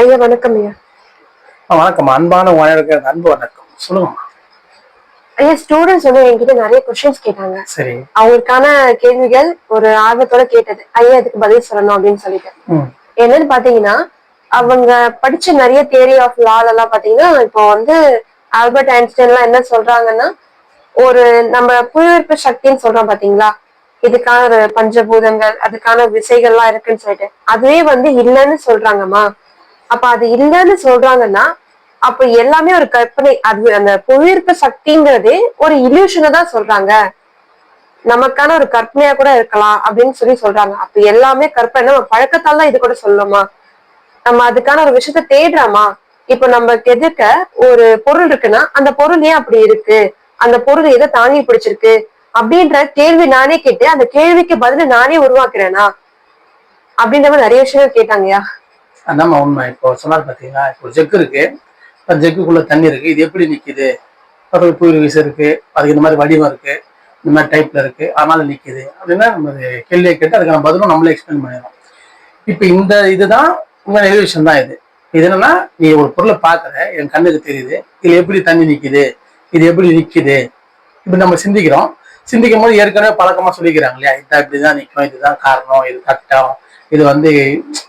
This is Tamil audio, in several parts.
ஐயா வணக்கம் ஐயா. வணக்கம். அன்பான உணர்வுக்கு அன்பு வணக்கம். சொல்லுங்கம்மா. ஐயா ஸ்டூடெண்ட்ஸ் வந்து என்கிட்ட நிறைய கொஸ்டின்ஸ் கேட்டாங்க. சரி. அவங்களுக்கான கேள்விகள் ஒரு ஆர்வத்தோட கேட்டது. ஐயா இதுக்கு பதில் சொல்லணும் அப்படின்னு சொல்லிட்டு. என்னன்னு பாத்தீங்கன்னா அவங்க படிச்ச நிறைய தியரி ஆஃப் லால் எல்லாம் பாத்தீங்கன்னா இப்போ வந்து ஆல்பர்ட் ஐன்ஸ்டைன் எல்லாம் என்ன சொல்றாங்கன்னா ஒரு நம்ம புவியீர்ப்பு சக்தின்னு சொல்றோம் பாத்தீங்களா இதுக்கான ஒரு பஞ்சபூதங்கள் அதுக்கான விசைகள்லாம் இருக்குன்னு சொல்லிட்டு. அதுவே வந்து இல்லைன்னு சொல்றாங்கம்மா. அப்ப அது இல்லைன்னு சொல்றாங்கன்னா அப்ப எல்லாமே ஒரு கற்பனை அது அந்த புவியீர்ப்பு சக்திங்கிறது ஒரு இல்யூஷனை தான் சொல்றாங்க. நமக்கான ஒரு கற்பனையா கூட இருக்கலாம் அப்படின்னு சொல்லி சொல்றாங்க. அப்ப எல்லாமே கற்பனை நம்ம பழக்கத்தால தான் இது கூட சொல்லணுமா? நம்ம அதுக்கான ஒரு விஷயத்த தேடுறோமா? இப்ப நமக்கு எதிர்க்க ஒரு பொருள் இருக்குன்னா அந்த பொருள் ஏன் அப்படி இருக்கு? அந்த பொருள் எதை தாங்கி பிடிச்சிருக்கு? அப்படின்ற கேள்வி நானே கேட்டு அந்த கேள்விக்கு பதில நானே உருவாக்குறேனா? அப்படின்ற மாதிரி நிறைய விஷயங்கள் கேட்டாங்கயா அதாம்மா உண்மை. இப்போ சொன்னார் பார்த்தீங்களா இப்போ ஜெக்கு இருக்கு. இப்போ ஜெக்குக்குள்ள தண்ணி இருக்கு. இது எப்படி நிற்கிது ஒரு புயல் வீசு இருக்கு அதுக்கு இந்த மாதிரி வடிவம் இருக்கு. இந்த மாதிரி டைப்ல இருக்கு. அதனால நிற்கிது அப்படின்னா நம்ம கேள்வியை கேட்டு அதுக்கான பதிலும் நம்மளே எக்ஸ்பிளைன் பண்ணிடணும் இப்போ இந்த இதுதான் உங்க நிறைய விஷயம் தான் இது. இது என்னன்னா நீ ஒரு பொருளை பார்க்குற. என் கண்ணுக்கு தெரியுது. இதுல எப்படி தண்ணி நிற்கிது இது எப்படி நிற்கிது இப்படி நம்ம சிந்திக்கிறோம். சிந்திக்கும் போது ஏற்கனவே பழக்கமா சொல்லிக்கிறாங்க இல்லையா? இதான் இப்படிதான் நிற்கும். இதுதான் காரணம். இது கட்டம் இது வந்து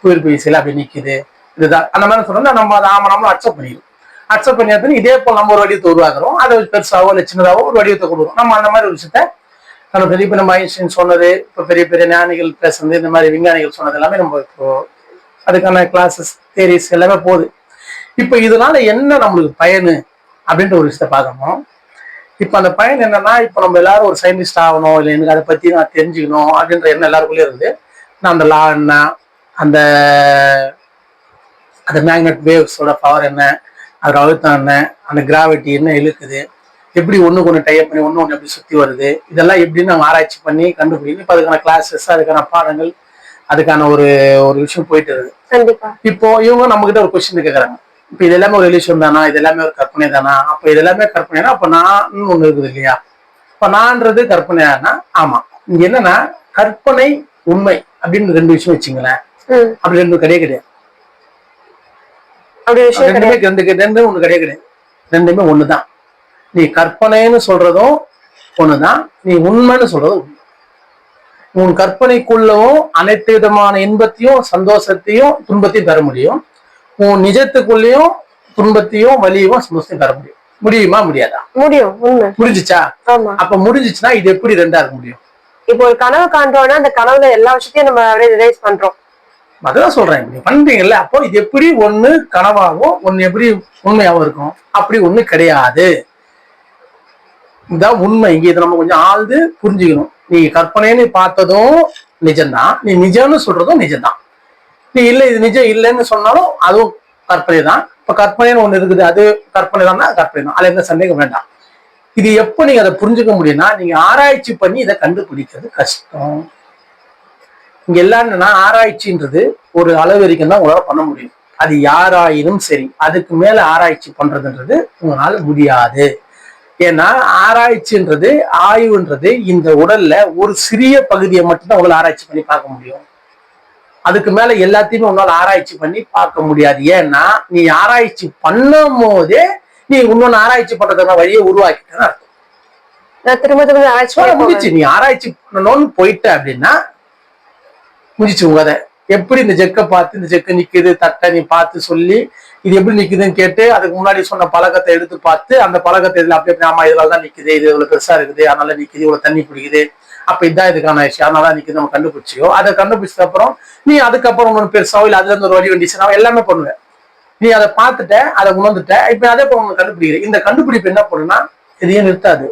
புயல் பேசியில் அப்படி நிற்குது இதுதான். அந்த மாதிரி சொன்னால் நம்ம அதை ஆமாம் நம்மளும் அக்செப்ட் பண்ணிடுவோம். அக்செப்ட் பண்ணி இதே போல் நம்ம ஒரு வடிவத்தை உருவாக்குறோம். அதை பெருசாவோ இல்லை சின்னதாவோ ஒரு வடிவத்தை கொடுக்குறோம் நம்ம அந்த மாதிரி ஒரு விஷயத்த நம்ம பெரிய பெரிய மகிழ்ச்சின்னு சொன்னது இப்போ பெரிய பெரிய ஞானிகள் பேசுனது இந்த மாதிரி விஞ்ஞானிகள் சொன்னது எல்லாமே நம்ம இப்போ அதுக்கான கிளாஸஸ் தேரிஸ் எல்லாமே போகுது. இப்போ இதனால என்ன நம்மளுக்கு பயனு அப்படின்ற ஒரு விஷயத்த பார்க்கணும். இப்போ அந்த பயன் என்னன்னா இப்போ நம்ம எல்லாரும் ஒரு சயின்டிஸ்ட் ஆகணும் இல்லை எனக்கு அதை பத்தி நான் தெரிஞ்சுக்கணும் அப்படின்ற எண்ணம் எல்லாருக்குள்ளே இருந்து நான் அந்த லா என்ன அந்த அந்த மேக்னெட் வேவ்ஸோட பவர் என்ன அதோட அழுத்தம் என்ன அந்த கிராவிட்டி என்ன இழுக்குது எப்படி ஒன்று டைப் பண்ணி ஒன்று ஒன்று எப்படி சுற்றி வருது இதெல்லாம் எப்படின்னு நம்ம ஆராய்ச்சி பண்ணி கண்டுபிடிக்கணும். இப்போ அதுக்கான கிளாஸஸ் அதுக்கான பாடங்கள் அதுக்கான ஒரு ஒரு விஷயம் போயிட்டு இருக்கு இப்போ இவங்க நம்ம கிட்ட ஒரு கொஸ்டின் கேட்கறாங்க இப்போ இது எல்லாமே ஒரு இலியூஷன் தானா? இது எல்லாமே ஒரு கற்பனை தானா? அப்போ இது எல்லாமே கற்பனைனா அப்போ நான் ஒண்ணு இருக்குது இல்லையா? இப்போ நான்றது கற்பனையானா? ஆமா. இங்க என்னன்னா கற்பனை உண்மை அப்படின்னு ரெண்டு விஷயம் வச்சுங்களேன். அப்படி ரெண்டு கிடையாது. கிடையாது ரெண்டுமே ரெண்டு ரெண்டு ஒண்ணு கிடையாது. கிடையாது ரெண்டுமே ஒண்ணுதான். நீ கற்பனைன்னு சொல்றதும் ஒண்ணுதான். நீ உண்மைன்னு சொல்றதும் உண்மை. உன் கற்பனைக்குள்ளவும் அனைத்து விதமான இன்பத்தையும் சந்தோஷத்தையும் துன்பத்தையும் தர முடியும். உன் நிஜத்துக்குள்ளேயும் துன்பத்தையும் வலியும் சந்தோஷத்தையும் தர முடியும். முடியுமா? முடியாதா? முடியும். ஆமா. அப்ப முடிஞ்சிச்சுன்னா இது எப்படி ரெண்டா இருக்க முடியும்? இப்போ ஒரு கனவு காண்றோம்னா அந்த கனவுல எல்லா விஷயத்தையும் நம்ம அப்படியே ரிலைஸ் பண்றோம். அதான் சொல்றேன். நீங்க பண்றீங்கல்ல அப்போ இது எப்படி ஒண்ணு கனவாகும் ஒண்ணு எப்படி உண்மையாவும் இருக்கும். அப்படி ஒண்ணு கிடையாது. இதான் உண்மை. இங்க இதை நம்ம கொஞ்சம் ஆழ்ந்து புரிஞ்சுக்கணும். நீ கற்பனைன்னு பார்த்ததும் நிஜம்தான். நீ நிஜம்னு சொல்றதும் நிஜம்தான். நீ இல்லை இது நிஜம் இல்லைன்னு சொன்னாலும் அதுவும் கற்பனை தான் இப்ப கற்பனைன்னு ஒண்ணு இருக்குது. அது கற்பனை தான் கற்பனை தான் அதுல எந்த சந்தேகம் வேண்டாம். இது எப்போ நீங்க அதை புரிஞ்சுக்க முடியும்னா நீங்க ஆராய்ச்சி பண்ணி இதை கண்டுபிடிக்கிறது கஷ்டம். இங்க எல்லாம் என்னன்னா ஆராய்ச்சின்றது ஒரு அளவு வரைக்கும் தான் உங்களால பண்ண முடியும். அது யாராயினும் சரி அதுக்கு மேல ஆராய்ச்சி பண்றதுன்றது உங்களால முடியாது. ஏன்னா ஆராய்ச்சின்றது ஆய்வுன்றது இந்த உடல்ல ஒரு சிறிய பகுதியை மட்டும்தான் உங்களால் ஆராய்ச்சி பண்ணி பார்க்க முடியும். அதுக்கு மேல எல்லாத்தையுமே உன்னால ஆராய்ச்சி பண்ணி பார்க்க முடியாது. ஏன்னா நீ ஆராய்ச்சி பண்ணும் போதே நீ இன்னொன்னு ஆராய்ச்சி பண்றதுக்கான வழியை நான் திரும்ப திரும்ப ஆராய்ச்சி முடிச்சு நீ ஆராய்ச்சி பண்ணணும்னு போயிட்ட அப்படின்னா முடிச்சு உங்க கதை. எப்படி இந்த ஜெக்கை பார்த்து இந்த ஜெக்கு நிக்குது தட்டை நீ பார்த்து சொல்லி இது எப்படி நிக்குதுன்னு கேட்டு அதுக்கு முன்னாடி சொன்ன பழக்கத்தை எடுத்து பார்த்து அந்த பழக்கத்தை இதுல அப்படி அப்படி ஆமா இதனால தான் நிக்குது. இது இவ்வளவு பெருசா இருக்குது. அதனால நிக்குது. இவ்வளவு தண்ணி பிடிக்குது. அப்ப இதான் இதுக்கான விஷயம். அதனால தான் நிக்குது. நம்ம கண்டுபிடிச்சியோ அதை கண்டுபிடிச்சது அப்புறம் நீ அதுக்கப்புறம் ஒன்று பெருசாவோ இல்லை அதுல இருந்து ஒரு வழி வந்துச்சுன்னா எல்லாமே பண்ணுவேன். நீ அதை பார்த்துட்ட அதை உணர்ந்துட்ட இப்ப அதே போல உனக்கு கண்டுபிடிக்கிற இந்த கண்டுபிடிப்பு என்ன பண்ணுன்னா எதையும் நிறுத்தாது.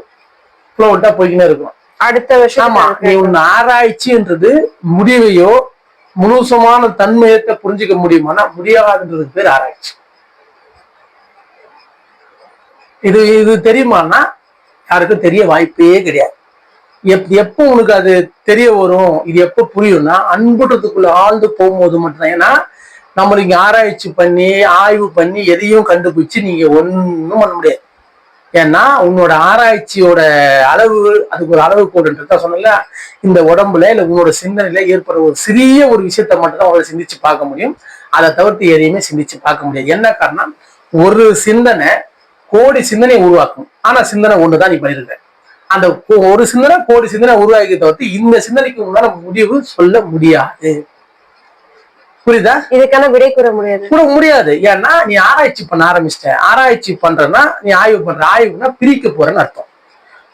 ஃப்ளோ விட்டா இருக்கும். அடுத்த விஷயம் ஆமா நீ உன் ஆராய்ச்சின்றது முடிவையோ முழுசமான தன்மையத்தை புரிஞ்சுக்க முடியுமானா முடியாதுன்றதுக்கு பேர் ஆராய்ச்சி. இது இது தெரியுமானா யாருக்கும் தெரிய வாய்ப்பே கிடையாது. எப் எப்போ உனக்கு அது தெரிய வரும் இது எப்போ புரியும்னா அன்புன்றதுக்குள்ள ஆழ்ந்து போகும்போது மட்டும்தான். ஏன்னா நம்மளுக்கு ஆராய்ச்சி பண்ணி ஆய்வு பண்ணி எதையும் கண்டுபிடிச்சு நீங்க ஒன்றும் பண்ண முடியாது. ஏன்னா உன்னோட ஆராய்ச்சியோட அளவு அதுக்கு ஒரு அளவு கோடுன்றத சொன்னல இந்த உடம்புல இல்லை உன்னோட சிந்தனையில ஏற்படுற ஒரு சிறிய ஒரு விஷயத்த மட்டும் தான் உங்களை சிந்திச்சு பார்க்க முடியும். அதை தவிர்த்து எதையுமே சிந்திச்சு பார்க்க முடியாது. என்ன காரணம்? ஒரு சிந்தனை கோடி சிந்தனை உருவாக்கும். ஆனா சிந்தனை ஒண்ணுதான் நீ பண்ணிருக்க. அந்த ஒரு சிந்தனை கோடி சிந்தனை உருவாக்கி தவிர்த்து இந்த சிந்தனைக்கு உண்டான முடிவு சொல்ல முடியாது. புரியுதா? இதுக்கான விடை கூற முடியாது. கூட முடியாது. ஏன்னா நீ ஆராய்ச்சி பண்ண ஆரம்பிச்சிட்ட. ஆராய்ச்சி பண்றேன்னா நீ ஆய்வு பண்ற ஆய்வுனா பிரிக்க போறேன்னு அர்த்தம்.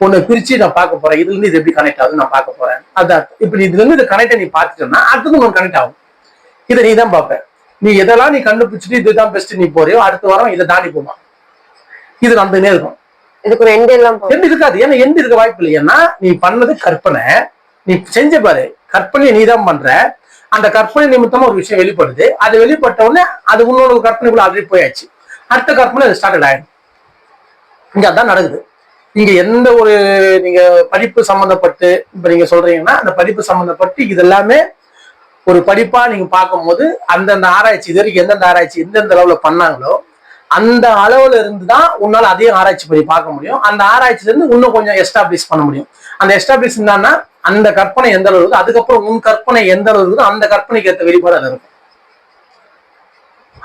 ஒண்ணு பிரிச்சு நான் பார்க்க போறேன். இதுல இருந்து இது எப்படி கனெக்ட் ஆகுது நான் பார்க்க போறேன். அதான் இப்ப இதுல இருந்து இது கனெக்டை நீ பார்த்துட்டேன்னா அடுத்தது உனக்கு கனெக்ட் ஆகும். இதை நீ தான் பார்ப்ப. நீ எதெல்லாம் நீ கண்டுபிடிச்சிட்டு இதுதான் பெஸ்ட் நீ போறியோ அடுத்த வாரம் இதை தாண்டி போமா. இது நடந்துனே இருக்கும். இதுக்கு ஒரு எண்ட் எல்லாம் எந்த இருக்காது. ஏன்னா எந்த இருக்க வாய்ப்பு இல்லை. ஏன்னா நீ பண்ணது கற்பனை. நீ செஞ்ச பாரு. கற்பனையை நீ தான் பண்ற. அந்த கற்பனை நிமித்தமா ஒரு விஷயம் வெளிப்படுது. அது வெளிப்பட்ட உடனே அது உன்னோட கற்பனைக்குள்ள ஆல்ரெடி போயாச்சு. அடுத்த கற்பனை அது ஸ்டார்ட் ஆயிடும் இங்க அதான் நடக்குது. இங்க எந்த ஒரு நீங்க படிப்பு சம்பந்தப்பட்டு இப்ப நீங்க சொல்றீங்கன்னா அந்த படிப்பு சம்பந்தப்பட்டு இதெல்லாமே ஒரு படிப்பா நீங்க பார்க்கும்போது அந்தந்த ஆராய்ச்சி இது வரைக்கும் எந்தெந்த ஆராய்ச்சி எந்தெந்த அளவுல பண்ணாங்களோ அந்த அளவுல இருந்து தான் உன்னால அதையும் ஆராய்ச்சி பண்ணி பார்க்க முடியும். அந்த ஆராய்ச்சில இருந்து இன்னும் கொஞ்சம் எஸ்டாப்ளிஷ் பண்ண முடியும். அந்த எஸ்டாப்ளிஷ் என்னன்னா அந்த கற்பனை எந்த அளவு இருக்கு அதுக்கப்புறம் உன் கற்பனை எந்த அளவு இருக்குதோ அந்த கற்பனைக்கு ஏற்ற வெளிப்பாடு அது இருக்கும்.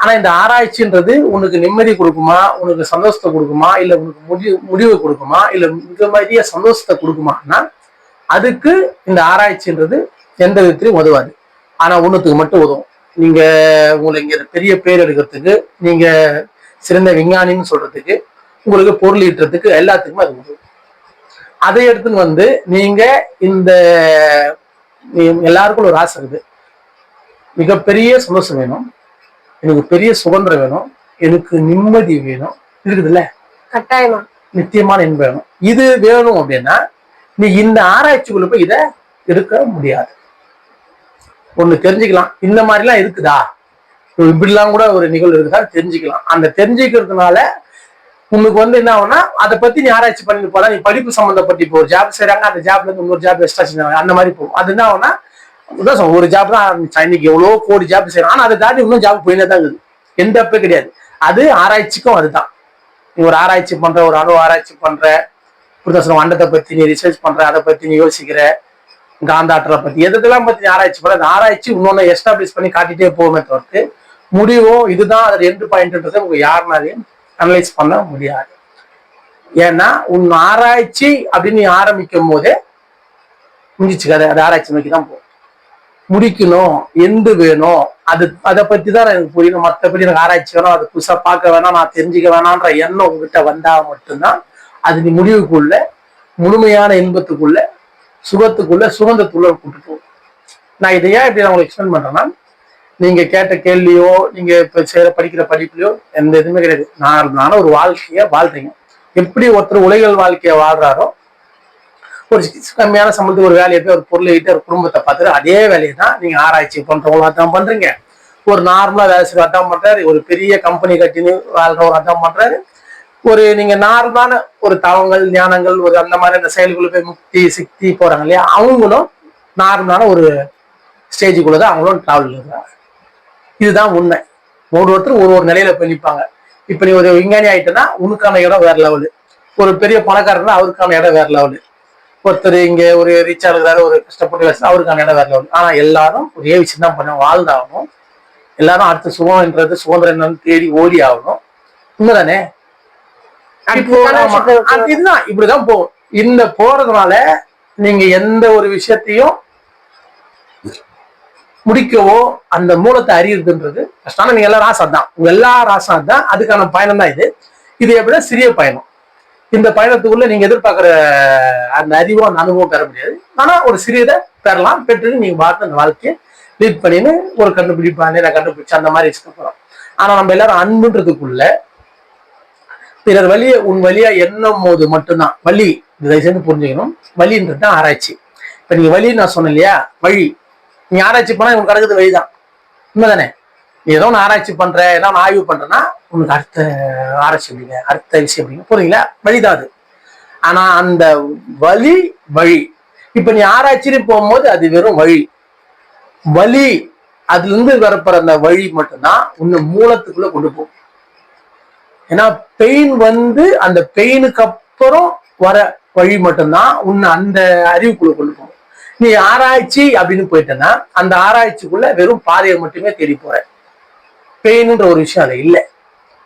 ஆனா இந்த ஆராய்ச்சின்றது உனக்கு நிம்மதி கொடுக்குமா? உனக்கு சந்தோஷத்தை கொடுக்குமா? இல்ல உனக்கு முடிவு முடிவு கொடுக்குமா? இல்ல மிக மாதிரிய சந்தோஷத்தை கொடுக்குமான்னா அதுக்கு இந்த ஆராய்ச்சின்றது எந்த விதத்திலையும் உதவாது. ஆனா ஒண்ணுத்துக்கு மட்டும் உதவும். நீங்க உங்களுக்கு இங்க பெரிய பேர் எடுக்கிறதுக்கு நீங்க சிறந்த விஞ்ஞானின்னு சொல்றதுக்கு உங்களுக்கு பொருள் ஈட்டுறதுக்கு எல்லாத்துக்குமே அது உதவும். அதை எடுத்துன்னு வந்து நீங்க இந்த எல்லாருக்கும் ஒரு ஆசை இருக்குது. மிகப்பெரிய சந்தோஷம் வேணும். எனக்கு பெரிய சுதந்திரம் வேணும். எனக்கு நிம்மதி வேணும். இருக்குதுல்ல? கட்டாயமா. நித்தியமான இன்பம் வேணும். இது வேணும் அப்படின்னா நீ இந்த ஆராய்ச்சிக்குள்ள போய் இதை எடுக்க முடியாது. ஒண்ணு தெரிஞ்சுக்கலாம். இந்த மாதிரிலாம் இருக்குதா? இப்படிலாம் கூட ஒரு நிகழ்வு இருக்குதா? தெரிஞ்சுக்கலாம். அந்த தெரிஞ்சுக்கிறதுனால உனக்கு வந்து என்ன ஆகும்னா அதை பத்தி நீ ஆராய்ச்சி பண்ணிட்டு போனா நீ படிப்பு சம்மந்தப்பட்டு இப்போ ஒரு ஜாப் செய்யறாங்க அந்த ஜாப்ல இருந்து இன்னொரு ஜாப் எக்ஸ்ட்ரா செஞ்சாங்க அந்த மாதிரி போகும். அது என்ன ஆகும்னா ஒரு ஜாப் தான் ஆரம்பிச்சா. இன்னைக்கு எவ்வளோ கோடி ஜாப் செய்யறாங்க ஆனா அதை தாண்டி இன்னும் ஜாப் போயினே தான் இருக்குது. எந்த அப்பே கிடையாது. அது ஆராய்ச்சிக்கும் அதுதான். நீ ஒரு ஆராய்ச்சி பண்ற ஒரு அணு ஆராய்ச்சி பண்ற இப்படிதான் அண்டத்தை பத்தி நீ ரிசர்ச் பண்ற அதை பத்தி நீ யோசிக்கிற காந்தாற்றலை பத்தி எதெல்லாம் பத்தி நீ ஆராய்ச்சி பண்ற அந்த ஆராய்ச்சி இன்னொன்னு எஸ்டாப்ளிஷ் பண்ணி காட்டிட்டே போகுமே தவிர்த்து முடிவோ இதுதான் அதோட எண்டு பாயிண்ட்ன்றது உங்க யாருனாலையும் அனலைஸ் பண்ண முடியாது. ஏன்னா உன் ஆராய்ச்சி அப்படின்னு ஆரம்பிக்கும் போதே முடிஞ்சிச்சு கதை. அது ஆராய்ச்சி நோக்கி தான் போகும். முடிக்கணும் எந்து வேணும். அது அதை பத்தி தான் எனக்கு புரியணும். மற்றபடி எனக்கு ஆராய்ச்சி வேணும். அது புதுசா பார்க்க வேணாம். நான் தெரிஞ்சுக்க வேணான்ற எண்ணம் உங்ககிட்ட வந்தா மட்டும்தான் அது நீ முடிவுக்குள்ள முழுமையான இன்பத்துக்குள்ள சுகத்துக்குள்ள சுகந்தத்துக்குள்ள கூட்டு போகும் நான் இதை ஏன் இப்படி நான் உங்களுக்கு எக்ஸ்பிளைன் பண்றேன்னா நீங்க கேட்ட கேள்வியோ நீங்க இப்ப செய்யற படிக்கிற படிப்புலையோ எந்த இதுவுமே கிடையாது. நார்மலான ஒரு வாழ்க்கைய வாழ்றீங்க. எப்படி ஒருத்தர் உலகியல் வாழ்க்கைய வாழ்றாரோ ஒரு கம்மியான சம்பளத்துக்கு ஒரு வேலையை போய் ஒரு பொருளை ஈட்டு ஒரு குடும்பத்தை பார்த்துட்டு அதே வேலையை தான் நீங்க ஆராய்ச்சி பண்றவங்களா தான் பண்றீங்க. ஒரு நார்மலா வேலை செய்யற அதான் பண்றாரு. ஒரு பெரிய கம்பெனி கட்டின்னு வாழ்றவங்க அதான் பண்றாரு. ஒரு நீங்க நார்மலான ஒரு தவங்கள் ஞானங்கள் ஒரு அந்த மாதிரி அந்த செயல்குள்ள போய் முக்தி சிக்தி போறாங்க இல்லையா? அவங்களும் நார்மலான ஒரு ஸ்டேஜுக்குள்ளதான் அவங்களும் டிராவல் இருக்கிறாங்க இதுதான் உண்மை. ஒரு ஒருத்தர் ஒரு ஒரு நிலையில போய் நிற்பாங்க இப்ப நீ ஒரு விஞ்ஞானி ஆயிட்டனா உனக்கான இடம் வேற லெவலு ஒரு பெரிய பணக்காரர்னா அவருக்கான இடம் வேற லெவலு ஒருத்தர் இங்க ஒரு ரிச்சா இருக்கிறாரு ஒரு கஷ்டப்பட்டு செய்றாரு, அவருக்கான இடம் வேற லெவல் ஆனா எல்லாரும் ஒரே விஷயம் தான் பண்ண வாழ்ந்தாகணும். எல்லாரும் அடுத்த சுகம்ன்றது சுதந்திரம் என்னன்னு தேடி ஓடி ஆகணும். உண்மைதானே? இதுதான். இப்படிதான் போகும். இந்த போறதுனால நீங்க எந்த ஒரு விஷயத்தையும் முடிக்கவோ அந்த மூலத்தை அறியுறதுன்றது கஷ்டம் நீங்க எல்லா ராசம் தான். உங்க எல்லா ராசம் தான். அதுக்கான பயணம் தான் இது. இது எப்படின்னா சிறிய பயணம். இந்த பயணத்துக்குள்ள நீங்க எதிர்பார்க்குற அந்த அறிவோ அந்த அனுபவம் பெற முடியாது. ஆனா ஒரு சிறியதை பெறலாம். பெற்று நீங்க பார்த்து அந்த வாழ்க்கையை லீட் பண்ணின்னு ஒரு கண்டுபிடிப்பானே நான் கண்டுபிடிச்சு அந்த மாதிரி வச்சுக்க போறோம். ஆனா நம்ம எல்லாரும் அன்புன்றதுக்குள்ள பிறர் வழியை உன் வழியா எண்ணும் போது மட்டும்தான் வழி. இதை சேர்ந்து புரிஞ்சுக்கணும். வழின்றது தான் ஆராய்ச்சி. இப்ப நீங்க வழி நான் சொன்னேன் இல்லையா? வழி. நீ ஆராய்ச்சி பண்ணா உனக்கு கிடக்குது வழிதான். உண்மைதானே? நீ ஏதோ ஒன்று ஆராய்ச்சி பண்ற ஏதோ ஒன்று ஆய்வு பண்றேன்னா உனக்கு அடுத்த ஆராய்ச்சி அப்படிங்க அடுத்த விஷயம் அப்படிங்க புரியுங்களா வழிதான் அது. ஆனா அந்த வழி வழி. இப்ப நீ ஆராய்ச்சின்னு போகும்போது அது வெறும் வழி. வழி அதுல இருந்து வரப்படுற அந்த வழி மட்டும்தான் உன்னை மூலத்துக்குள்ள கொண்டு போகும். ஏன்னா பெயின் வந்து அந்த பெயினுக்கு அப்புறம் வர வழி மட்டும்தான் உன்னை அந்த அறிவுக்குள்ள கொண்டு போகும். நீ ஆராய்ச்சி அப்படின்னு போயிட்டேன்னா அந்த ஆராய்ச்சிக்குள்ள வெறும் பாதையை மட்டுமே தேடி போற. பெயின்ன்ற ஒரு விஷயம் அது இல்லை.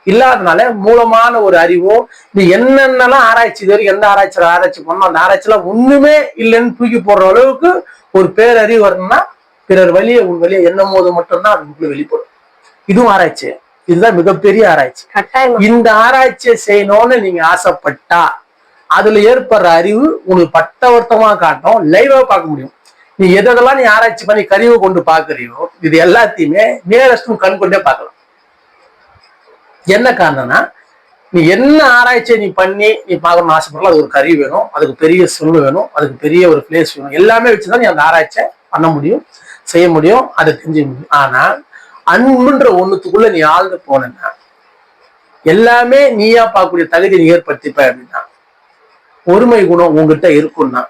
இல்லாதனால மூலமான ஒரு அறிவோ நீ என்னென்னலாம் ஆராய்ச்சி இது வரைக்கும் எந்த ஆராய்ச்சியில் ஆராய்ச்சி பண்ணோம் அந்த ஆராய்ச்சியில ஒண்ணுமே இல்லைன்னு தூக்கி போடுற அளவுக்கு ஒரு பேரறிவு வரணும்னா பிறர் வழியை உன் வழியை எண்ணும் போது மட்டும்தான் அதுக்குள்ள வெளிப்படும். இதுவும் ஆராய்ச்சி. இதுதான் மிகப்பெரிய ஆராய்ச்சி. இந்த ஆராய்ச்சியை செய்யணும்னு நீங்க ஆசைப்பட்டா அதுல ஏற்படுற அறிவு உனக்கு பட்டவர்த்தமா காட்டும் லைவா பார்க்க முடியும். நீ எதெல்லாம் நீ ஆராய்ச்சி பண்ணி கருவை கொண்டு பாக்குறியோ இது எல்லாத்தையுமே நேரஸ்டும் கண் கொண்டே பார்க்கலாம். என்ன காரணம்னா நீ என்ன ஆராய்ச்சியை நீ பண்ணி நீ பார்க்கணும்னு ஆசைப்படலாம் அது ஒரு கருவி வேணும் அதுக்கு பெரிய சொல்லு வேணும் அதுக்கு பெரிய ஒரு பிளேஸ் வேணும். எல்லாமே வச்சுதான் நீ அந்த ஆராய்ச்சியை பண்ண முடியும் செய்ய முடியும் அதை தெரிஞ்சுக்க முடியும். ஆனா அன்புன்ற ஒண்ணுத்துக்குள்ள நீ ஆழ்ந்து போனேன்னா எல்லாமே நீயா பார்க்கக்கூடிய தகுதி நீ ஏற்படுத்திப்ப அப்படின்னா பொறுமை குணம் உங்ககிட்ட இருக்கும்னா.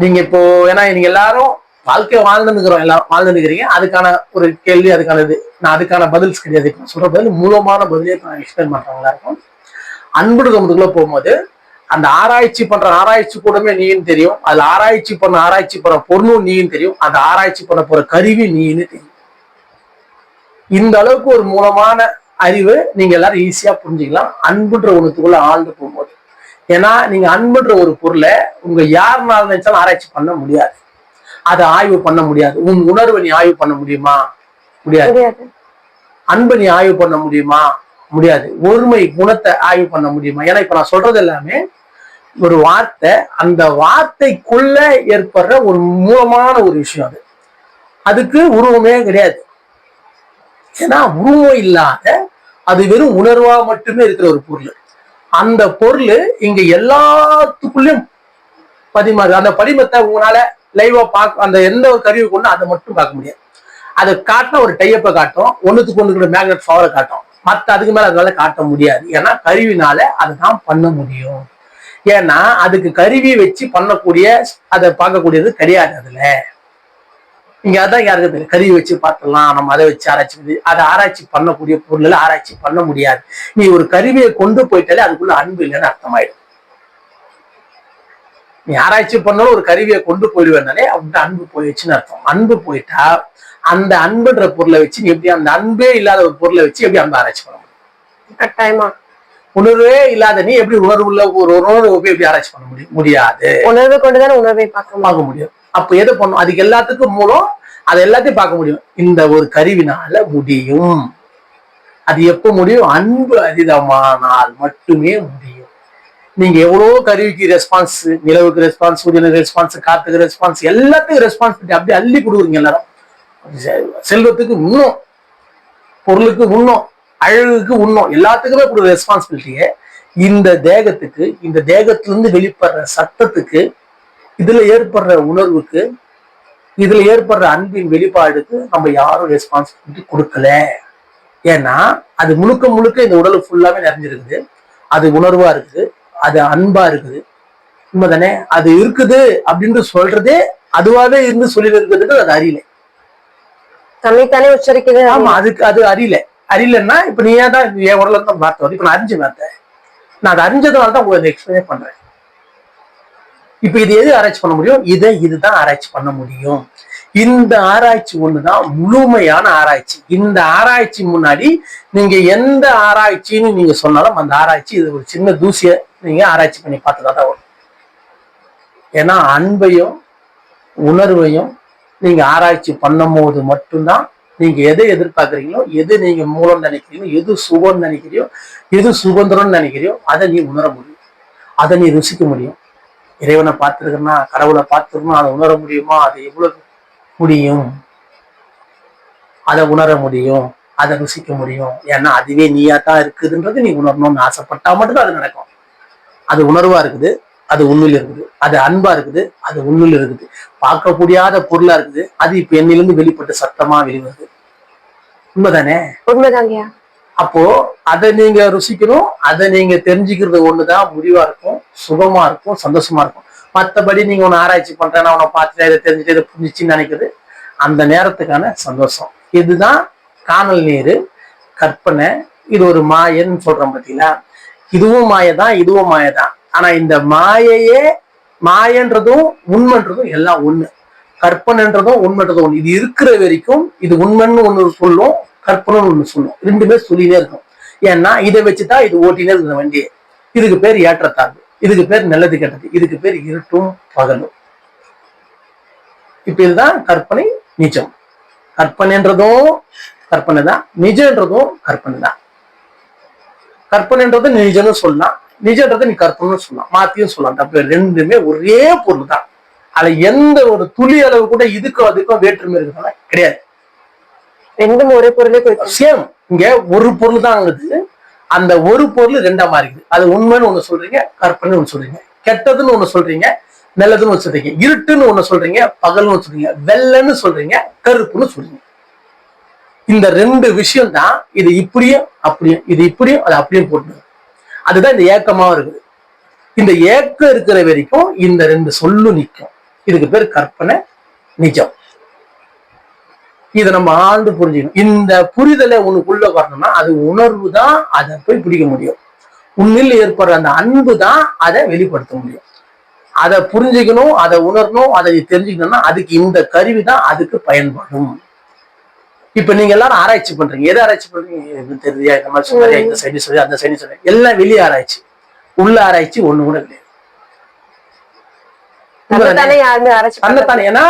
நீங்க இப்போ ஏன்னா நீங்க எல்லாரும் வாழ்க்கை வாழ்ந்துருக்கிறோம் எல்லாம் வாழ்ந்துருக்கிறீங்க அதுக்கான ஒரு கேள்வி அதுக்கான இது நான் அதுக்கான பதில் கிடையாது. நான் சொல்ற பதில் மூலமான பதிலே நான் எக்ஸ்பிளைன் பண்றவங்களா இருக்கும். அன்புடு கம்பத்துக்குள்ள போகும்போது அந்த ஆராய்ச்சி பண்ற ஆராய்ச்சி கூடமே நீயும் தெரியும். அதுல ஆராய்ச்சி பண்ண ஆராய்ச்சி பண்ண பொருளும் நீயும் தெரியும். அந்த ஆராய்ச்சி பண்ண போற கருவி நீன்னு தெரியும். இந்த அளவுக்கு ஒரு மூலமான அறிவு நீங்க எல்லாரும் ஈஸியா புரிஞ்சுக்கலாம். அன்புன்ற ஒண்ணுத்துக்குள்ள ஆழ்ந்து போகும்போது. ஏன்னா நீங்க அன்புன்ற ஒரு பொருளை உங்க யாருனால நினைச்சாலும் ஆராய்ச்சி பண்ண முடியாது. அதை ஆய்வு பண்ண முடியாது. உன் உணர்வை நீ ஆய்வு பண்ண முடியுமா? முடியாது. அன்பை நீ ஆய்வு பண்ண முடியுமா? முடியாது. ஒருமை குணத்தை ஆய்வு பண்ண முடியுமா? ஏன்னா இப்ப நான் சொல்றது எல்லாமே ஒரு வார்த்தை. அந்த வார்த்தைக்குள்ள ஏற்படுற ஒரு மூலமான ஒரு விஷயம் அது. அதுக்கு உருவமே கிடையாது. ஏன்னா உருவம் இல்லாத அது வெறும் உணர்வா மட்டுமே இருக்கிற ஒரு பொருள். அந்த பொருள் இங்க எல்லாத்துக்குள்ளயும் பதிமாறு. அந்த படிமத்தை உங்களால லைவா பார்க்க அந்த எந்த ஒரு கருவி கொண்டு அதை மட்டும் பார்க்க முடியாது. அதை காட்டின ஒரு டையப்பை காட்டும். ஒன்றுத்துக்கு ஒன்று மேக்னெட் பவரை காட்டும். மற்ற அதுக்கு மேல அதனால காட்ட முடியாது. ஏன்னா கருவினால அதை தான் பண்ண முடியும். ஏன்னா அதுக்கு கருவி வச்சு பண்ணக்கூடிய அதை பார்க்கக்கூடியது கிடையாது அதுல. இங்க அதான் யாருக்கு தெரியும் கருவி வச்சு பார்த்துடலாம் நம்ம அதை வச்சு ஆராய்ச்சி பண்ணி அதை ஆராய்ச்சி பண்ணக்கூடிய பொருள்ல ஆராய்ச்சி பண்ண முடியாது. நீ ஒரு கருவியை கொண்டு போயிட்டாலே அதுக்குள்ள அன்பு இல்லைன்னு அர்த்தமாயிடும். நீ ஆராய்ச்சி பண்ணாலும் ஒரு கருவியை கொண்டு போயிடுவேனாலே அவன்கிட்ட அன்பு போயிடுச்சுன்னு அர்த்தம். அன்பு போயிட்டா அந்த அன்புன்ற பொருளை வச்சு நீ எப்படி அந்த அன்பே இல்லாத ஒரு பொருளை வச்சு எப்படி அன்பு ஆராய்ச்சி பண்ண முடியும்? கட்டாயமா. உணர்வே இல்லாத நீ எப்படி உணர்வு உள்ள ஒரு உணர்வு எப்படி ஆராய்ச்சி பண்ண முடியும் முடியாது. உணர்வு கொண்டுதானே உணர்வை முடியும். பார்க்க முடியும். அப்ப எது பண்ணும்? அதுக்கு எல்லாத்துக்கும் மூலம் அதை எல்லாத்தையும் பார்க்க முடியும். இந்த ஒரு கருவினால முடியும். அது எப்ப முடியும்? அன்பு அதிதமானால் மட்டுமே முடியும். நீங்க எவ்வளோ கருவிக்கு ரெஸ்பான்ஸ் நிலவுக்கு ரெஸ்பான்ஸ் சூரியனுக்கு ரெஸ்பான்ஸ் காத்துக்கு ரெஸ்பான்ஸ் எல்லாத்துக்கும் ரெஸ்பான்சிபிலிட்டி அப்படியே அள்ளி கொடுக்குறீங்க எல்லாரும். செல்வத்துக்கு இன்னும் பொருளுக்கு இன்னும் அழகுக்கு இன்னும் எல்லாத்துக்குமே கொடுக்குற ரெஸ்பான்சிபிலிட்டியை இந்த தேகத்துக்கு இந்த தேகத்திலிருந்து வெளிப்படுற சத்தத்துக்கு இதுல ஏற்படுற உணர்வுக்கு இதுல ஏற்படுற அன்பின் வெளிப்பாடுக்கு நம்ம யாரும் ரெஸ்பான்சிபிலிட்டி கொடுக்கல. ஏன்னா அது முழுக்க முழுக்க இந்த உடல் ஃபுல்லாவே நிறைஞ்சிருக்குது. அது உணர்வா இருக்குது. அது அன்பா இருக்குது. உண்மைதானே? அது இருக்குது அப்படின்னு சொல்றதே அதுவாவே இருந்து சொல்லி இருக்கிறதுக்கு அது அறியல. தன்னைத்தானே உச்சரிக்குது. ஆமா அதுக்கு அது அறியல. அறியலன்னா இப்ப நீ ஏன் தான் என் உடல தான் வார்த்தை வருது இப்ப நான் அறிஞ்ச வார்த்தை நான் அதை அறிஞ்சதுனால தான் உங்களுக்கு எக்ஸ்பிளைன் பண்றேன். இப்ப இது எது ஆராய்ச்சி பண்ண முடியும்? இதை இதுதான் ஆராய்ச்சி பண்ண முடியும். இந்த ஆராய்ச்சி ஒண்ணுதான் முழுமையான ஆராய்ச்சி. இந்த ஆராய்ச்சி முன்னாடி நீங்க எந்த ஆராய்ச்சின்னு நீங்க சொன்னாலும் அந்த ஆராய்ச்சி இது ஒரு சின்ன தூசிய நீங்க ஆராய்ச்சி பண்ணி பார்த்ததா தான் வரும். ஏன்னா அன்பையும் உணர்வையும் நீங்க ஆராய்ச்சி பண்ணும் போது மட்டும்தான் நீங்க எதை எதிர்பார்க்கறீங்களோ எது நீங்க மூலம் நினைக்கிறீங்களோ எது சுகம் நினைக்கிறியோ எது சுதந்திரம்னு நினைக்கிறியோ அதை நீ உணர முடியும். அதை நீ ருசிக்க முடியும். இறைவனை பார்த்துருக்கேன்னா கடவுளை பார்த்துருக்கணும் அதை உணர முடியுமா அது எவ்வளவு முடியும்? அதை உணர முடியும் அதை ருசிக்க முடியும். ஏன்னா அதுவே நீயா தான் இருக்குதுன்றது நீ உணரணும்னு ஆசைப்பட்டா மட்டும்தான் அது நடக்கும். அது உணர்வா இருக்குது அது உண்மையில் இருக்குது அது அன்பா இருக்குது அது உண்மையில் இருக்குது. பார்க்க முடியாத பொருளா இருக்குது அது இப்ப என்னிலிருந்து வெளிப்பட்டு சத்தமா வெளிவருது. உண்மைதானே? உண்மைதாங்கய்யா. அப்போ அதை நீங்க ருசிக்கணும் அதை நீங்க தெரிஞ்சுக்கிறது ஒண்ணுதான். முடிவா இருக்கும் சுகமா இருக்கும் சந்தோஷமா இருக்கும். மற்றபடி நீங்க ஒன்னு ஆராய்ச்சி பண்றேன் அவனை பார்த்துட்டு இதை தெரிஞ்சுட்டு இதை புரிஞ்சிச்சுன்னு நினைக்கிறது அந்த நேரத்துக்கான சந்தோஷம். இதுதான் காணல் நீர் கற்பனை. இது ஒரு மாயன்னு சொல்றோம் பார்த்தீங்களா இதுவும் மாயதான் இதுவும் மாயதான். ஆனா இந்த மாயையே மாயன்றதும் உண்மைன்றதும் எல்லாம் ஒண்ணு. கற்பனைன்றதும் உண்மைன்றதும் ஒண்ணு. இது இருக்கிற வரைக்கும் இது உண்மைன்னு ஒன்று சொல்லும் கற்பனைன்னு ஒண்ணு சொல்லும் ரெண்டுமே சொல்லினே இருக்கும். ஏன்னா இதை வச்சுதான் இது ஓட்டினே இருந்த வண்டி. இதுக்கு பேர் ஏற்றத்தாழ்வு. இதுக்கு பேர் நல்லது கெட்டது. இதுக்கு பேர் இருட்டும் பகலும். இப்ப இதுதான் கற்பனை நிஜம். கற்பனைன்றதும் கற்பனை தான். நிஜம்ன்றதும் கற்பனை தான். கற்பனைன்றது நிஜம்னு சொல்லலாம். நிஜன்றது நீ கற்பனைன்னு சொல்லலாம். மாத்தியும் சொல்லலாம். தப்பு ரெண்டுமே ஒரே பொருள் தான் அதுல எந்த ஒரு துளி அளவு கூட இதுக்கும் அதுக்கும் வேற்றுமை இருக்கிறதுனால கிடையாது. ரெண்டும் ஒரே பொருளே குறிக்கும் சேம் இங்க ஒரு பொருள் தான் அந்த ஒரு பொருள் ரெண்டா மாறிக்குது. அது உண்மைன்னு ஒண்ணு சொல்றீங்க கற்பனைன்னு ஒண்ணு சொல்றீங்க கெட்டதுன்னு ஒண்ணு சொல்றீங்க நல்லதுன்னு ஒண்ணு சொல்றீங்க இருட்டுன்னு ஒண்ணு சொல்றீங்க பகல்னு ஒண்ணு சொல்றீங்க வெள்ளைன்னு சொல்றீங்க கருப்புன்னு சொல்றீங்க. இந்த ரெண்டு விஷயம் தான் இது இப்படியும் அப்படியும் இது இப்படியும் அது அப்படியும் போட்டு அதுதான் இந்த ஏக்கமாவும் இருக்குது. இந்த ஏக்கம் இருக்கிற வரைக்கும் இந்த ரெண்டு சொல்லு நிற்கும். இதுக்கு பேர் கற்பனை நிஜம். இதை நம்ம ஆழ்ந்து புரிஞ்சுக்கணும். இந்த புரிதலை உனக்குள்ள வரணும்னா அது உணர்வு தான் அதை போய் பிடிக்க முடியும். உன்னில் ஏற்படுற அந்த அன்பு தான் அதை வெளிப்படுத்த முடியும். அதை புரிஞ்சுக்கணும் அதை உணரணும் அதை தெரிஞ்சுக்கணும்னா அதுக்கு இந்த கருவி தான் அதுக்கு பயன்படும். இப்ப நீங்க எல்லாரும் ஆராய்ச்சி பண்றீங்க. எதை ஆராய்ச்சி பண்றீங்க? எது தெரியுதா இந்த மாதிரி சொன்னாரியா இந்த சைடு சொல்லி அந்த சைடு சொல்லி எல்லாம் வெளியே ஆராய்ச்சி. உள்ள ஆராய்ச்சி ஒண்ணு கூட கிடையாது. ஏன்னா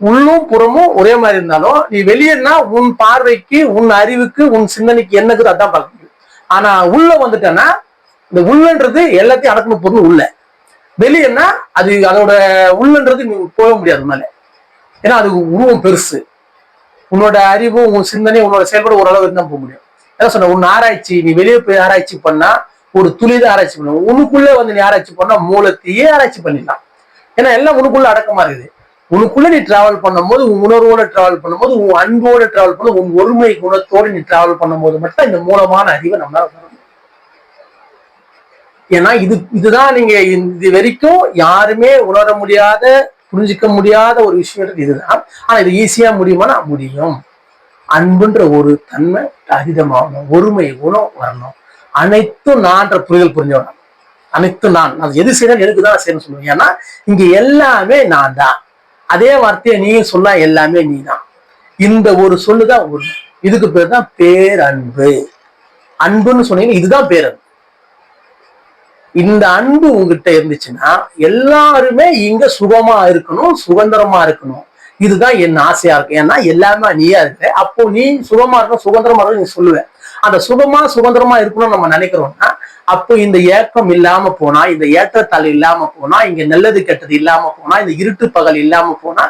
உள்ளும் புறமும் ஒரே மாதிரி இருந்தாலும் நீ வெளியேன்னா உன் பார்வைக்கு உன் அறிவுக்கு உன் சிந்தனைக்கு என்னக்குது அதான் பார்க்க முடியும் ஆனா உள்ள வந்துட்டேன்னா இந்த உள்ளன்றது எல்லாத்தையும் அடக்கணும் பொருள் உள்ள. வெளியேன்னா அது அதோட உள்ளன்றது நீ போக முடியாது மேல ஏன்னா அது உருவம் பெருசு. உன்னோட அறிவும் உன் சிந்தனை உன்னோட செயல்பாடு ஓரளவு தான் போக முடியும். என்ன சொன்ன உன் ஆராய்ச்சி நீ வெளியே போய் ஆராய்ச்சி பண்ணா ஒரு துளிதான் ஆராய்ச்சி பண்ணுவோம் உனக்குள்ளே வந்து நீ ஆராய்ச்சி பண்ணா மூலத்தையே ஆராய்ச்சி பண்ணிடலாம். ஏன்னா எல்லாம் உனக்குள்ள அடக்கமா இருக்குது. உனக்குள்ள நீ டிராவல் பண்ணும்போது உன் உணர்வோட டிராவல் பண்ணும்போது உன் அன்போட டிராவல் பண்ண உன் ஒருமை குணத்தோடு நீ டிராவல் பண்ணும்போது மட்டும் இந்த மூலமான அறிவை நம்மளால பெற ஏன்னா இது இதுதான் நீங்க இது வரைக்கும் யாருமே உணர முடியாத புரிஞ்சுக்க முடியாத ஒரு விஷயம் இதுதான். ஆனா இது ஈஸியா முடியுமானா முடியும். அன்புன்ற ஒரு தன்மை அதிதமாகணும் ஒருமை குணம் வரணும். அனைத்தும் நான்ற புரிதல் புரிஞ்சவன். அனைத்தும் நான். அது எது செய்யணும் எதுக்கு தான் செய்யணும் சொல்லுவேன். ஏன்னா இங்க எல்லாமே நான் தான். அதே வார்த்தையை நீயும் சொன்னா எல்லாமே நீ தான் இந்த ஒரு சொல்லுதான் உண்மை இதுக்கு பேர் தான் பேரன்பு. அன்புன்னு சொன்னீங்க இதுதான் பேரன்பு. இந்த அன்பு உங்ககிட்ட இருந்துச்சுன்னா எல்லாருமே இங்க சுகமா இருக்கணும் சுதந்திரமா இருக்கணும். இதுதான் என் ஆசையா இருக்கு ஏன்னா எல்லாமே நீயா இருக்க. அப்போ நீ சுகமா இருக்கணும் சுதந்திரமா இருக்கணும் நீ சொல்லுவேன் அந்த சுகமா சுதந்திரமா இருக்கணும்னு நம்ம நினைக்கிறோம்னா அப்போ இந்த ஏக்கம் இல்லாம போனா இந்த ஏற்றத்தாள் இல்லாம போனா இங்க நல்லது கெட்டது இல்லாம போனா இந்த இருட்டு பகல் இல்லாம போனா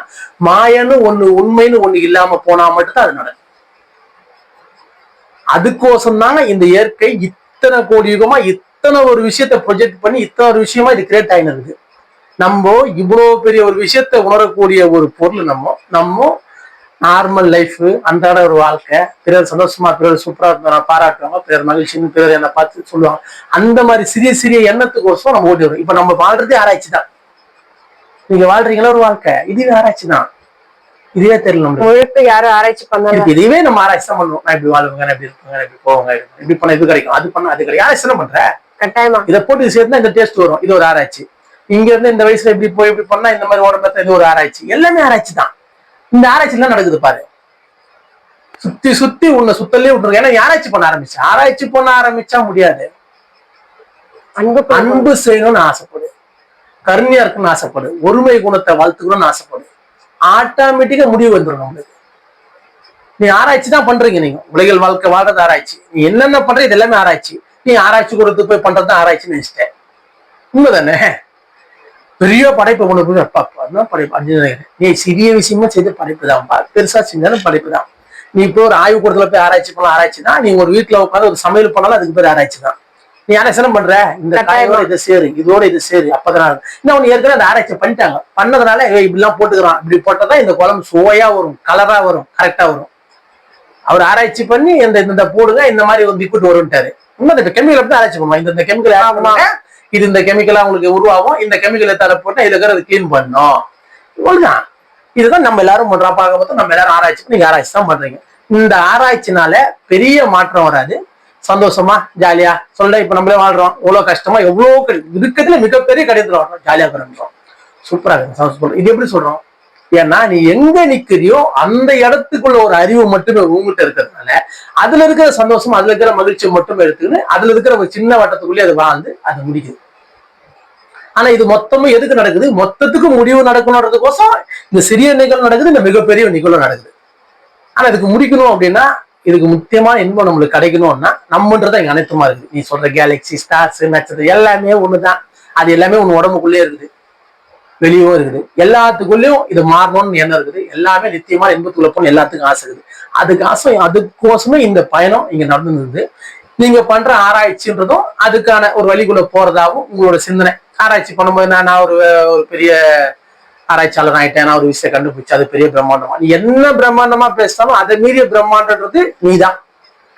மாயன்னு ஒண்ணு உண்மைன்னு ஒண்ணு இல்லாம போனா மட்டும்தான் அது நடக்கும். அதுக்கோசம் தாங்க இந்த இயற்கை இத்தனை கோடி யுகமா இத்தனை ஒரு விஷயத்த ப்ரொஜெக்ட் பண்ணி இத்தனை ஒரு விஷயமா இது கிரியேட் ஆயினது. நம்ம இவ்வளவு பெரிய ஒரு விஷயத்த உணரக்கூடிய ஒரு பொருள் நம்ம நம்ம நார்மல் லைஃப் அன்றாட ஒரு வாழ்க்கை. பிறர் சந்தோஷமா பிறர் சூப்பரா இருந்தா பாராட்டுவாங்க பிறர் மகிழ்ச்சின்னு பிறர் என்னை பார்த்து சொல்லுவாங்க. அந்த மாதிரி சிறிய சிறிய எண்ணத்துக்கோசம் நம்ம ஓடி வரும். இப்ப நம்ம வாழ்றதே ஆராய்ச்சி தான். நீங்க வாழ்றீங்களா ஒரு வாழ்க்கை? இதுவே ஆராய்ச்சி தான். இதுவே தெரியல முழுக்க யாரும் ஆராய்ச்சி பண்ணல? இப்ப இதுவே நம்ம ஆராய்ச்சி தான் பண்ணுவோம். நான் இப்படி வாழ்வுங்க நான் இப்படி இருப்பேங்க இப்படி போவாங்க இப்படி பண்ண இது கிடைக்கும் அது பண்ண அது கிடைக்கும். ஆராய்ச்சி பண்ற? கட்டாயமா. இதை போட்டு இது சேர்த்தா இந்த டேஸ்ட் வரும். இது ஒரு ஆராய்ச்சி. இங்க இருந்து இந்த வயசுல இப்படி போய் இப்படி பண்ணா இந்த மாதிரி உடம்பு இது ஒரு ஆராய்ச்சி. எல்லாமே ஆராய்ச்சி தான். இந்த ஆராய்ச்சி தான் நடக்குது பாரு. சுத்தி சுத்தி உன்னை சுத்தலே விட்டுருக்கு ஏன்னா ஆராய்ச்சி பண்ண ஆரம்பிச்சா ஆராய்ச்சி பண்ண ஆரம்பிச்சா முடியாது. அன்பு. அன்பு செய்யணும்னு ஆசைப்படு. கருணையா இருக்குன்னு ஆசைப்படு. ஒருமை குணத்தை வளர்த்துக்கணும்னு ஆசைப்படு. ஆட்டோமேட்டிக்கா முடிவு வந்துடும் நம்மளுக்கு. நீ ஆராய்ச்சி தான் பண்றீங்க நீங்க. உலகில் வாழ்க்கை வாழ்றது ஆராய்ச்சி. நீ என்னென்ன பண்ற இது எல்லாமே ஆராய்ச்சி. நீ ஆராய்ச்சி கொடுத்து போய் பண்றது தான் ஆராய்ச்சி நினைச்சிட்டேன். உண்மைதானே? பெரிய படைப்பு அதான் படைப்பு. அஞ்சு நீ சிறிய விஷயமா செய்த படைப்பு தான்ப்பா பெருசா செஞ்சாலும் படைப்பு தான். நீ இப்போ ஒரு ஆய்வு கூடத்துல போய் ஆராய்ச்சி பண்ணலாம் ஆராய்ச்சி தான் நீ ஒரு வீட்டுல உட்காந்து ஒரு சமையல் பண்ணாலும் அதுக்கு பேர் ஆராய்ச்சி தான். நீ ஆராய்ச்சி என்ன பண்ற? இந்த காயோட இதை சேரு இதோட இது சேரு. அப்பதான் இன்னும் அவனு ஏற்கனவே அந்த ஆராய்ச்சி பண்ணிட்டாங்க. பண்ணதுனால இப்படிலாம் போட்டுக்கிறான். இப்படி போட்டதான் இந்த குழம்பு சுவையா வரும் கலரா வரும் கரெக்டா வரும். அவர் ஆராய்ச்சி பண்ணி இந்த இந்த போடுங்க இந்த மாதிரி ஒரு லிக்விட் வரும்ட்டாரு. இன்னும் இந்த கெமிக்கல் அப்படி ஆராய்ச்சி பண்ணுவாங்க இந்த கெமிக்கல் இது இந்த கெமிக்கலா உங்களுக்கு உருவாகும். இந்த கெமிக்கலை தர போட்டா இதுல இருக்கிறது கிளீன் பண்ணும் இவ்வளவுதான். இதுதான் நம்ம எல்லாரும் பண்றோம் பார்க்க பார்த்தா நம்ம எல்லாரும் ஆராய்ச்சி பண்ணி நீங்க ஆராய்ச்சி தான் பண்றீங்க. இந்த ஆராய்ச்சினால பெரிய மாற்றம் வராது. சந்தோஷமா ஜாலியா. சொல்ல இப்ப நம்மளே வாழ்றோம். எவ்வளவு கஷ்டமா எவ்வளவு இருக்கிறதுல மிகப்பெரிய கடிதத்துல வாழ்றோம் ஜாலியா இருக்கிறோம். சூப்பரா இருக்கு சந்தோஷம் இது எப்படி சொல்றோம்? ஏன்னா நீ எங்க நிக்கிறியோ அந்த இடத்துக்குள்ள ஒரு அறிவு மட்டுமே உங்ககிட்ட இருக்கிறதுனால அதுல இருக்கிற சந்தோஷம் அதுல இருக்கிற மகிழ்ச்சி மட்டுமே எடுத்துக்கின்னு அதுல இருக்கிற ஒரு சின்ன வட்டத்துக்குள்ளே அது வாழ்ந்து அது முடிக்குது. ஆனா இது மொத்தமும் எதுக்கு நடக்குது? மொத்தத்துக்கு முடிவு நடக்கணுன்றதுக்கோசம் இந்த சிறிய நிகழ்வு நடக்குது இந்த மிகப்பெரிய நிகழ்வு நடக்குது. ஆனா இதுக்கு முடிக்கணும் அப்படின்னா இதுக்கு முக்கியமான இன்பம் நம்மளுக்கு கிடைக்கணும்னா நம்மன்றதான் இங்க அனைத்துமா இருக்குது. நீ சொல்ற கேலக்சி ஸ்டார்ஸ் நட்சத்திரம் எல்லாமே ஒண்ணுதான். அது எல்லாமே உன் உடம்புக்குள்ளே இருக்குது. வெளியவும் இருக்குது. எல்லாத்துக்குள்ளயும் இது மாறணும்னு எண்ணம் இருக்குது. எல்லாமே நித்தியமா இன்பத்துக்குள்ள போகணும் எல்லாத்துக்கும் ஆசை இருக்குது. அதுக்கு ஆசை அதுக்கோசமே இந்த பயணம் இங்க நடந்துருது நீங்க பண்ற ஆராய்ச்சின்றதும் அதுக்கான ஒரு வழிக்குள்ள போறதாவும் உங்களோட சிந்தனை. ஆராய்ச்சி பண்ணும்போது நான் நான் ஒரு ஒரு பெரிய ஆராய்ச்சியாளர் ஆயிட்டேன். நான் ஒரு விஷயம் கண்டுபிடிச்சு அது பெரிய பிரம்மாண்டமா. நீ என்ன பிரம்மாண்டமா பேசினாலும் அதை மீறிய பிரம்மாண்டன்றது நீதான்.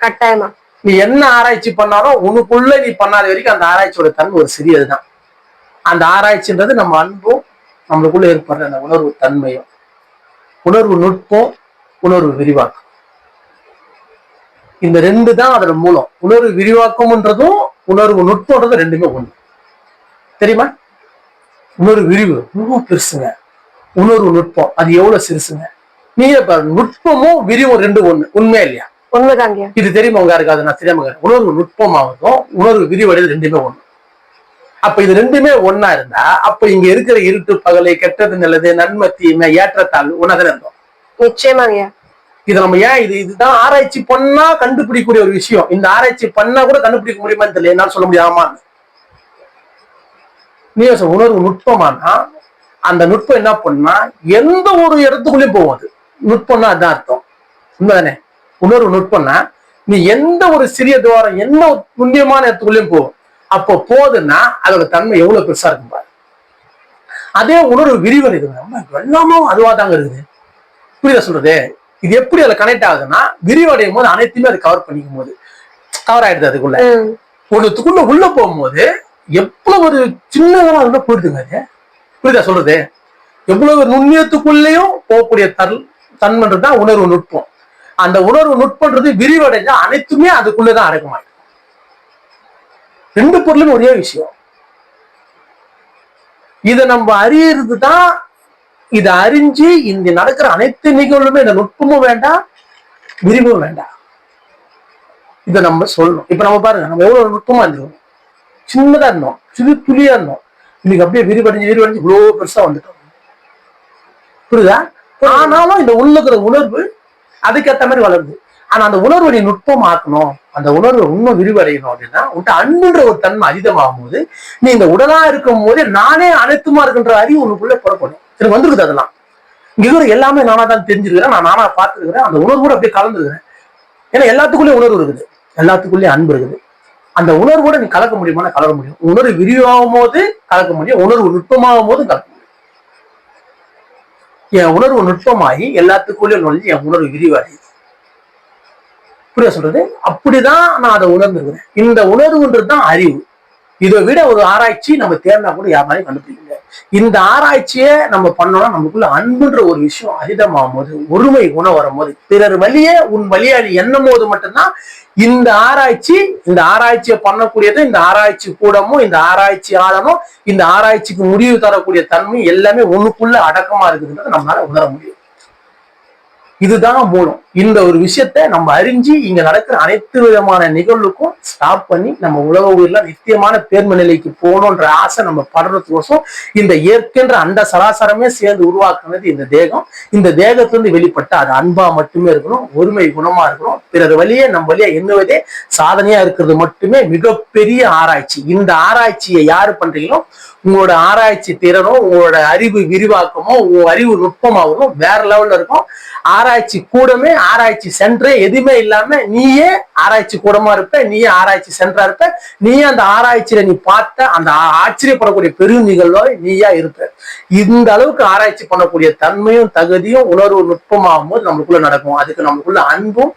கட்டாயமா. நீ என்ன ஆராய்ச்சி பண்ணாலும் உனக்குள்ள நீ பண்ணாத வரைக்கும் அந்த ஆராய்ச்சியோட தன்மை ஒரு சிறியதுதான். அந்த ஆராய்ச்சின்றது நம்ம அன்பும் நம்மளுக்குள்ள ஏற்படுற அந்த உணர்வு தன்மையும் உணர்வு நுட்பம் உணர்வு விரிவாக்கம். இந்த ரெண்டு தான் அதோட மூலம். உணர்வு விரிவாக்கம்ன்றதும் உணர்வு நுட்பம்ன்றதும் ரெண்டுமே ஒண்ணு. தெரியுமா? உணர்வு விரிவு ரொம்ப பெருசுங்க. உணர்வு நுட்பம் அது எவ்வளவு சிறுசுங்க? நீங்க பாரு நுட்பமும் விரிவும் ரெண்டு ஒண்ணு. உண்மையா இல்லையா? உண்மைதாங்க இது தெரியுமா உங்க யாருக்காவது? நான் தெரியாம. உணர்வு நுட்பமாகட்டும் உணர்வு விரிவடைது ரெண்டுமே ஒண்ணு. அப்ப இது ரெண்டுமே ஒண்ணா இருந்தா அப்ப இங்க இருக்கிற இருட்டு பகலை கெட்டது நல்லது நன்மை தீமை ஏற்றத்தாழ்வு ஒன்னாதான் இருந்தோம் நிச்சயமாங்க. இது நம்ம ஏன் இது இதுதான் ஆராய்ச்சி பண்ணா கண்டுபிடிக்கக்கூடிய ஒரு விஷயம். இந்த ஆராய்ச்சி பண்ணா கூட கண்டுபிடிக்க முடியுமான்னு தெரியல. என்னால சொல்ல முடியாமான்னு நீ உணர்வு நுட்பமானா அந்த நுட்பம் என்ன பண்ணா எந்த ஒரு இடத்துக்குள்ளேயும் போகும் அது. நுட்பம்னா அதான் அர்த்தம். உண்மைதானே? உணர்வு நுட்பம்னா நீ எந்த ஒரு சிறிய துவாரம் என்ன ஒரு துல்லியமான இடத்துக்குள்ளேயும் போகும். அப்போ போகுதுன்னா அதோட தன்மை எவ்வளவு பெருசா இருக்கும் பாரு. அதே உணர்வு விரிவடைது நம்ம எல்லாமும் அதுவா தாங்க இருக்குது. புரியுதா சொல்றது? இது எப்படி அதுல கனெக்ட் ஆகுதுன்னா விரிவடையும் போது அனைத்துமே அது கவர் பண்ணிக்கும் போது. கவர் ஆயிடுது அதுக்குள்ள. ம் ஒண்ணுத்துக்குள்ள உள்ள போகும்போது எவ்வளவு ஒரு சின்னதா உள்ள போயிடுதுங்க அது. புரியுதா சொல்றது? எவ்வளவு நுண்ணியத்துக்குள்ளேயும் போகக்கூடிய தன் தன்மைன்றது தான் உணர்வு நுட்பம். அந்த உணர்வு நுட்பன்றது விரிவடைஞ்சா அனைத்துமே அதுக்குள்ளதான் அடக்கமாயிடும். ரெண்டு பொருளும் ஒரே விஷயம். இதை நம்ம அறியறது தான் இதை அறிஞ்சு இந்த நடக்கிற அனைத்து நிகழ்வுமே இந்த நுட்பமும் வேண்டாம் விரிவும் வேண்டாம் இதை நம்ம சொல்லணும். இப்ப நம்ம பாருங்க நம்ம எவ்வளவு நுட்பமா இருந்தோம். சின்னதா இருந்தோம். சிறு துளியா இருந்தோம். இன்னைக்கு அப்படியே விரிவடைஞ்சு விரிவடைஞ்சு இவ்வளவு பெருசா வந்துட்டோம். புரியுதா? ஆனாலும் இந்த உள்ள இருக்கிற உணர்வு அதுக்கேற்ற மாதிரி வளருது. ஆனா அந்த உணர்வை நீ நுட்பமாக்கணும். அந்த உணர்வை இன்னும் விரிவடையணும் அப்படின்னா உன்ட்ட அன்புன்ற ஒரு தன்மை அதிகமாகும் போது நீ இந்த உடலா இருக்கும் போதே நானே அனைத்துமா இருக்கின்ற அறிவு உனக்குள்ள புறப்படும். எனக்கு வந்துருக்குது அதெல்லாம். இதுவரை எல்லாமே நானா தான் தெரிஞ்சிருக்கிறேன். நான் நானா பார்த்துருக்கிறேன். அந்த உணர்வோட அப்படியே கலந்துருக்கிறேன். ஏன்னா எல்லாத்துக்குள்ளேயும் உணர்வு இருக்குது. எல்லாத்துக்குள்ளேயும் அன்பு இருக்குது. அந்த உணர்வோட நீ கலக்க முடியுமானா கலக்க முடியும். உணர்வு விரிவாகும் போது கலக்க முடியும். உணர்வு நுட்பமாகும் போது கலக்க முடியும். என் உணர்வு நுட்பமாகி எல்லாத்துக்குள்ளேயும் நுழைஞ்சு என் உணர்வு விரிவாகி புரிய சொல்றது? அப்படிதான் நான் அதை உணர்ந்துருக்கிறேன். இந்த உணர்வுன்றது தான் அறிவு. இதை விட ஒரு ஆராய்ச்சி நம்ம தேர்ந்தா கூட யாராலையும் கண்டுபிடிக்க இந்த ஆராய்ச்சியை நம்ம பண்ணோம்னா நமக்குள்ள அன்புன்ற ஒரு விஷயம் அதிதமாகும் போது ஒருமை குணம் வரும்போது பிறர் வழியே உன் வழியா நீ எண்ணும் போது மட்டும்தான் இந்த ஆராய்ச்சி இந்த ஆராய்ச்சியை பண்ணக்கூடியது இந்த ஆராய்ச்சி கூடமும் இந்த ஆராய்ச்சி ஆழமும் இந்த ஆராய்ச்சிக்கு முடிவு தரக்கூடிய தன்மை எல்லாமே ஒண்ணுக்குள்ள அடக்கமா இருக்குதுன்றதை நம்மளால உணர முடியும். இதுதான் மூலம். இந்த ஒரு விஷயத்த நம்ம அறிஞ்சு இங்க நடக்கிற அனைத்து விதமான நிகழ்வுக்கும் ஸ்டாப் பண்ணி நம்ம உலக உயிரில நித்தியமான பேர்ம நிலைக்கு போகணுன்ற ஆசை நம்ம படுறதுக்கோசம் இந்த இயற்கைன்ற அந்த சராசரமே சேர்ந்து உருவாக்குனது இந்த தேகம். இந்த தேகத்திலிருந்து வெளிப்பட்ட அது அன்பா மட்டுமே இருக்கணும் ஒருமை குணமா இருக்கணும். பிறர் வழியே நம்ம வழியா எண்ணுவதே சாதனையா இருக்கிறது மட்டுமே மிகப்பெரிய ஆராய்ச்சி. இந்த ஆராய்ச்சியை யாரு பண்றீங்களோ உங்களோட ஆராய்ச்சி திறனும் உங்களோட அறிவு விரிவாக்கமோ உங்க அறிவு நுட்பமாகவும் வேற லெவல்ல இருக்கும். ஆராய்ச்சி ஆராய்ச்சி கூடமே ஆராய்ச்சி சென்றே எதுவுமே இல்லாம நீயே ஆராய்ச்சி கூடமா இருப்ப நீயே ஆராய்ச்சி சென்றா இருப்ப நீயே அந்த ஆராய்ச்சியில நீ பார்த்த அந்த ஆச்சரியப்படக்கூடிய பெரும் நிகழ்வோ நீயா இருப்ப. இந்த அளவுக்கு ஆராய்ச்சி பண்ணக்கூடிய தன்மையும் தகுதியும் உணர்வு நுட்பமாகும் போது நம்மளுக்குள்ள நடக்கும். அதுக்கு நம்மளுக்குள்ள அன்பும்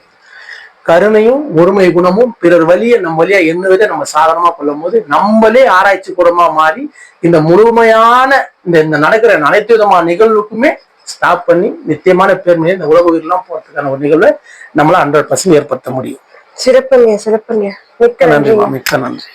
கருணையும் ஒருமை குணமும் பிறர் வழியை நம்ம வழியா எண்ணுவதை நம்ம சாதாரணமா கொள்ளும் போது நம்மளே ஆராய்ச்சி கூடமா மாறி இந்த முழுமையான இந்த இந்த நடக்கிற அனைத்து விதமான நிகழ்வுக்குமே ஸ்டாப் பண்ணி நித்தியமான பேர்மையை இந்த உலக உயிரெல்லாம் போறதுக்கான ஒரு நிகழ்வை நம்மளால ஹண்ட்ரட் பர்சன்ட் ஏற்படுத்த முடியும். சிறப்புங்க சிறப்புங்க. மிக்க நன்றி மிக்க நன்றி.